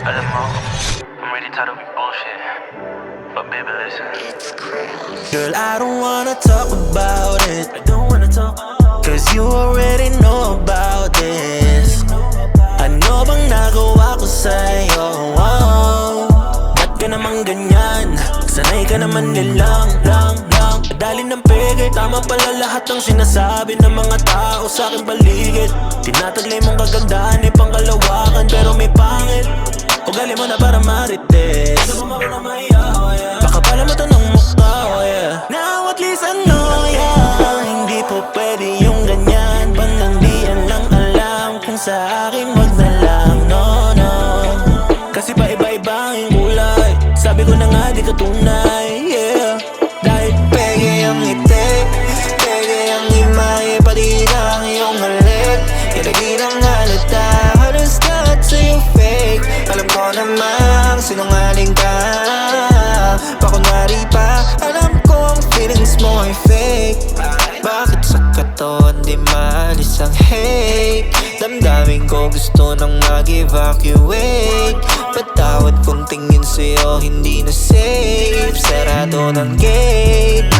Alam mo, I'm really tired of bullshit. But baby, listen. Girl, I don't wanna talk about it. I don't wanna talk. Cause you already know about this. Ano bang nagawa ko sa'yo? Oh, ba't ka naman ganyan? Sanay ka naman nilang, lang, lang Dali ng pege, tama pala lahat ng sinasabi ng mga tao sa aking paligid Tinataglay mong kagandahan ay pangkalawakan sa akin wag na lang, no, no Kasi pa iba-iba ang kulay Sabi ko na nga di ka tunay, Damdamin ko gusto nang mag-evacuate. Patawad kung tingin sa'yo hindi na safe. Sarado ng gate.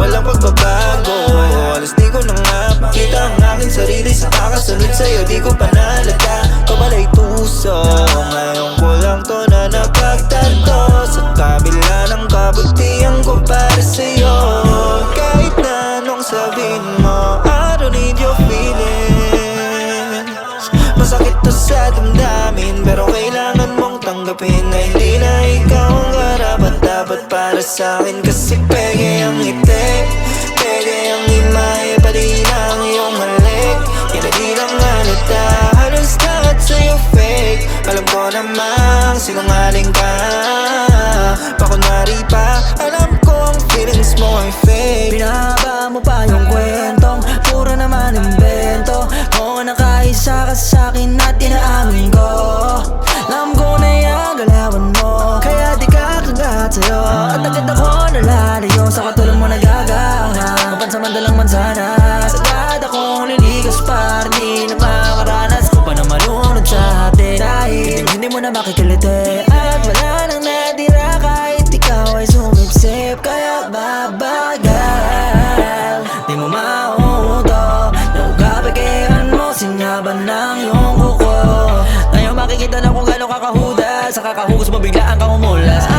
Walang pagbabago. Alas di ko na makita ang aking sarili. Sa kakasunod sa'yo di ko pa nalaga Kabalay tuso tanggapin Na hindi na ikaw ang karapat dapat para sa akin. Kasi pege ang ngiti Pege ang imahe Pati lang yung halik. Hindi lang halata Halos lahat sa'yo fake. Alam ko namang sinungaling ka. Pakunwari pa Alam ko ang feelings mo ay fake. Pinahaba mo pa yung kwentong Puro naman imbento Oo nakaisa ka sa akin hindi mo na makikiliti At wala nang natira kahit ikaw ay sumipsip Kaya babagal Di mo mauto Naugapigihan mo Sinyaban ng iyong kuko. Ngayon makikita na kung gano'ng kakahuda. Sa kakahugas mo biglaan kang umulas. At hindi